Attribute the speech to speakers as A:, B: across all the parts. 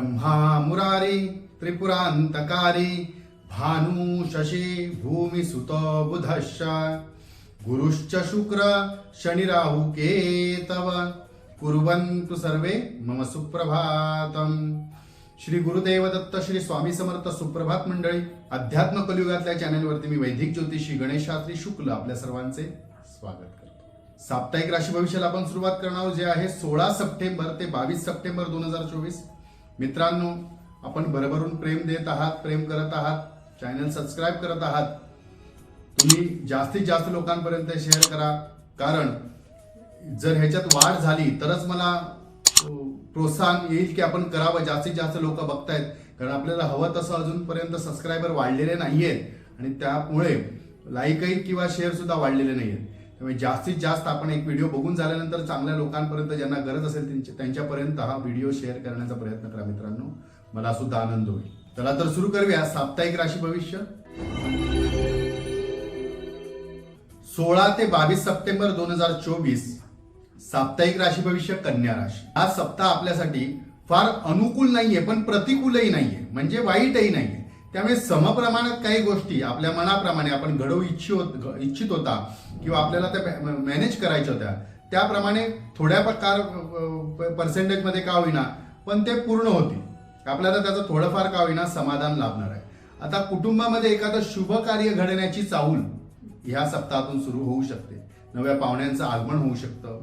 A: ब्रह्मा मुरारी त्रिपुरांतकारी भानु शशी भूमी सुत बुधश्च। गुरुश्च शुक्र शनिराहु केतव। कुर्वन्तु सर्वे मम सुप्रभातम। श्री गुरुदेव दत्त श्री स्वामी समर्थ सुप्रभात मंडळी अध्यात्म कलियुगातल्या चॅनलवरती मी वैदिक ज्योतिषी गणेशात्री शुक्ल आपल्या सर्वांचे स्वागत करतो. साप्ताहिक राशी भविष्याला आपण सुरुवात करणार जे आहे सोळा सप्टेंबर ते बावीस सप्टेंबर दोन हजार चोवीस. मित्रांनो आपण भरभरून प्रेम देत आहात प्रेम करत आहात चॅनल सबस्क्राईब करत आहात. तुम्ही जास्तीत जास्त लोकांपर्यंत शेअर करा. कारण जर ह्याच्यात वाढ झाली तरच मला प्रोत्साहन येईल की आपण करावं. जास्तीत जास्त लोक बघतायत. कारण आपल्याला हवं तसं अजूनपर्यंत सबस्क्रायबर वाढलेले नाही आहेत आणि त्यामुळे लाईकही किंवा शेअरसुद्धा वाढलेले नाही आहेत त्यामुळे जास्तीत जास्त आपण एक व्हिडिओ बघून झाल्यानंतर चांगल्या लोकांपर्यंत ज्यांना गरज असेल त्यांच्या- त्यांच्यापर्यंत हा व्हिडिओ शेअर करण्याचा प्रयत्न करा मित्रांनो. मला सुद्धा आनंद होईल. चला तर सुरू करूया. साप्ताहिक राशी भविष्य. सोळा ते बावीस सप्टेंबर दोन हजार चोवीस साप्ताहिक राशी भविष्य कन्या राशी. हा सप्ताह आपल्यासाठी फार अनुकूल नाहीये पण प्रतिकूलही नाहीये. म्हणजे वाईटही नाहीये. त्यामुळे समप्रमाणात काही गोष्टी आपल्या मनाप्रमाणे आपण घडवू इच्छित इच्छित होता किंवा आपल्याला त्या मॅनेज करायच्या होत्या त्याप्रमाणे थोड्या प्रकार पर्सेंटेजमध्ये का होईना पण ते पूर्ण होतील आपल्याला त्याचं थोडंफार का होईना समाधान लाभणार आहे. आता कुटुंबामध्ये एखादं शुभ कार्य घडण्याची चाहूल ह्या सप्ताहातून सुरू होऊ शकते. नव्या पाहुण्यांचं आगमन होऊ शकतं.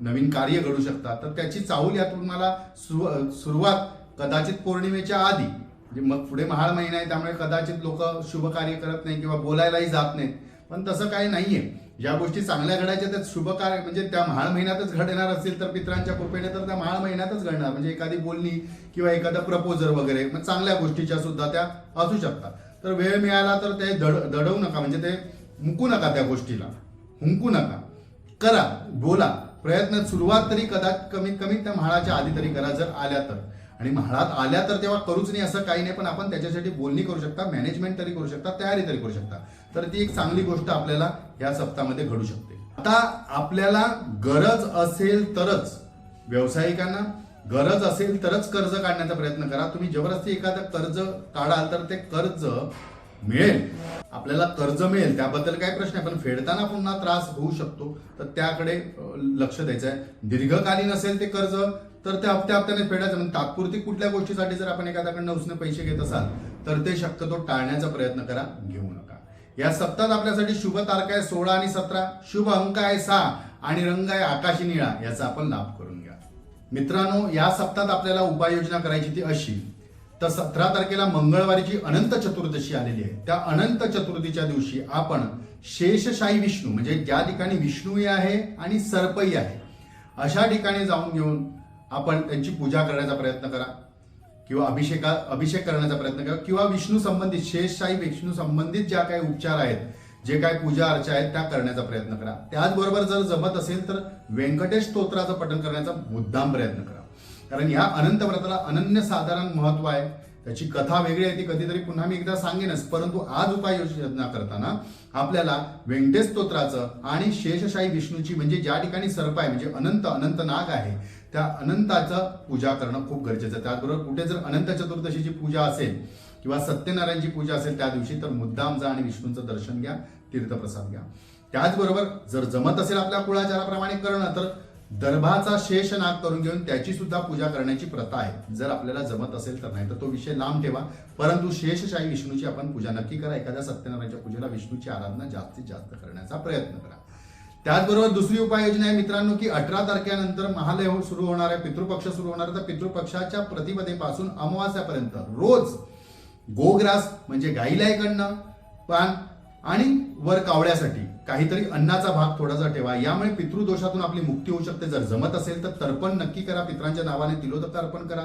A: नवीन कार्य घडू शकतात. तर त्याची चाहूल यातून मला सुरु- सुरुवात कदाचित पौर्णिमेच्या आधी म्हणजे मग पुढे महाळ महिना आहे त्यामुळे कदाचित लोक शुभ कार्य करत नाही किंवा बोलायलाही जात नाहीत. पण तसं काही नाहीये. ज्या गोष्टी चांगल्या घडायच्या त्या शुभ कार्य म्हणजे त्या महाळ महिन्यातच घडणार असतील तर पित्रांच्या कृपेने तर त्या महाळ महिन्यातच घडणार. म्हणजे एखादी बोलणी किंवा एखादा प्रपोजर वगैरे मग चांगल्या गोष्टीच्या सुद्धा त्या असू शकतात. तर वेळ मिळाला तर ते धड दडवू नका. म्हणजे ते मुकू नका त्या गोष्टीला. हुंकू नका. करा बोला. प्रयत्न सुरुवात तरी कदा कमीत कमी त्या म्हाळाच्या आधी तरी करा जर आल्या तर. आणि म्हाळात आल्या तर तेव्हा करूच नाही असं काही नाही पण आपण त्याच्यासाठी बोलणी करू शकता मॅनेजमेंट तरी करू शकता तयारी तरी करू शकता. तर ती एक चांगली गोष्ट आपल्याला या सप्ताहामध्ये घडू शकते. आता आपल्याला गरज असेल तरच व्यावसायिकांना गरज असेल तरच कर्ज काढण्याचा प्रयत्न करा. तुम्ही जबरदस्ती एखादं कर्ज काढाल तर ते कर्ज मिळेल. आपल्याला कर्ज मिळेल त्याबद्दल काही प्रश्न आहे पण फेडताना पुन्हा त्रास होऊ शकतो. तर त्याकडे लक्ष द्यायचं आहे दीर्घकालीन असेल ते कर्ज तर ते हप्त्या हप्त्याने फेडायचं. म्हणजे तात्पुरती कुठल्या गोष्टीसाठी जर आपण एखाद्याकडनं उसने पैसे घेत असाल तर ते शक्यतो टाळण्याचा प्रयत्न करा. घेऊ नका. या सप्तात आपल्यासाठी शुभ तारखा आहे सोळा आणि सतरा. शुभ अंक आहे सहा आणि रंग आहे आकाशी निळा. याचा आपण लाभ करून घ्या. मित्रांनो या सप्तात आपल्याला उपाययोजना करायची ती अशी. तर सतरा तारखेला मंगळवारीची अनंत चतुर्दशी आलेली आहे. त्या अनंत चतुर्थीच्या दिवशी आपण शेषशाही विष्णू म्हणजे ज्या ठिकाणी विष्णूही आहे आणि सर्पही आहे अशा ठिकाणी जाऊन घेऊन आपण त्यांची पूजा करण्याचा प्रयत्न करा. किंवा अभिषेका अभिषेक करण्याचा प्रयत्न करा. किंवा विष्णू संबंधित शेषशाही विष्णू संबंधित ज्या काही उपचार आहेत जे काही पूजा अर्चा आहेत त्या करण्याचा प्रयत्न करा. त्याचबरोबर जर जमत असेल तर व्यंकटेश स्तोत्राचं पठण करण्याचा मुद्दाम प्रयत्न करा. कारण ह्या अनंत व्रताला अनन्यसाधारण महत्त्व आहे. त्याची कथा वेगळी आहे ती कधीतरी पुन्हा मी एकदा सांगेनच. परंतु आज उपाययोजना करताना आपल्याला व्यंकटेश स्तोत्राचं आणि शेषशाही विष्णूची म्हणजे ज्या ठिकाणी सर्प आहे म्हणजे अनंत अनंत नाग आहे त्या अनंताचं पूजा करणं खूप गरजेचं आहे. त्याचबरोबर कुठे जर अनंत चतुर्दशीची पूजा असेल किंवा सत्यनारायणची पूजा असेल त्या दिवशी तर मुद्दाम जा आणि विष्णूचं दर्शन घ्या तीर्थप्रसाद घ्या. त्याचबरोबर जर जमत असेल आपल्या कुळाचाराप्रमाणे करणं तर दर्भाचा शेष नाग करून घेऊन त्याची सुद्धा पूजा करण्याची प्रथा आहे. जर आपल्याला जमत असेल तर नाही तर तो विषय लांब ठेवा. परंतु शेषशाही विष्णूची आपण पूजा नक्की करा. एखाद्या सत्यनारायणच्या पूजेला विष्णूची आराधना जास्तीत जास्त करण्याचा प्रयत्न करा. त्याचबरोबर दुसरी उपाययोजना आहे मित्रांनो की अठरा तारखेनंतर महालय हो- सुरू होणार आहे पितृपक्ष सुरू होणार आहे. तर पितृपक्षाच्या प्रतिपदेपासून अमावास्यापर्यंत रोज गोग्रास म्हणजे गाईला इकडनं पान आणि वर कावळ्यासाठी काहीतरी अन्नाचा भाग थोडासा ठेवा. यामुळे पितृदोषातून आपली मुक्ती होऊ शकते. जर जमत असेल तर तर्पण नक्की करा. पित्रांच्या नावाने तिलोदक अर्पण करा.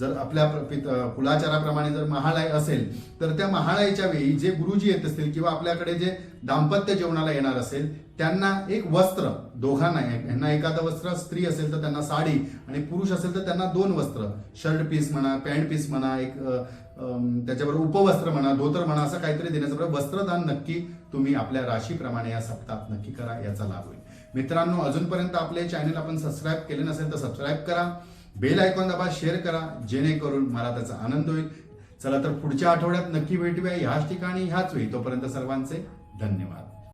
A: जर आपल्या कुलाचाराप्रमाणे जर महालय असेल तर त्या महालयाच्या वेळी जे गुरुजी येत असतील किंवा आपल्याकडे जे दाम्पत्य जेवणाला येणार असेल त्यांना एक वस्त्र दोघांना यांना एखादं वस्त्र स्त्री असेल तर त्यांना साडी आणि पुरुष असेल तर त्यांना दोन वस्त्र. शर्ट पीस म्हणा पॅन्ट पीस म्हणा एक त्याच्याबरोबर उपवस्त्र म्हणा धोतर म्हणा असं काहीतरी देण्याचं बरोबर वस्त्रदान नक्की तुम्ही आपल्या राशीप्रमाणे या सप्ताहात नक्की करा याचा लाभ होईल. मित्रांनो अजूनपर्यंत आपले चॅनल आपण सबस्क्राईब केले नसेल तर सबस्क्राईब करा बेल आयकॉन दाबा शेअर करा जेणेकरून मला त्याचा आनंद होईल. चला तर पुढच्या आठवड्यात नक्की भेटूया. ह्याच ठिकाणी ह्याच होईल तोपर्यंत सर्वांचे धन्यवाद.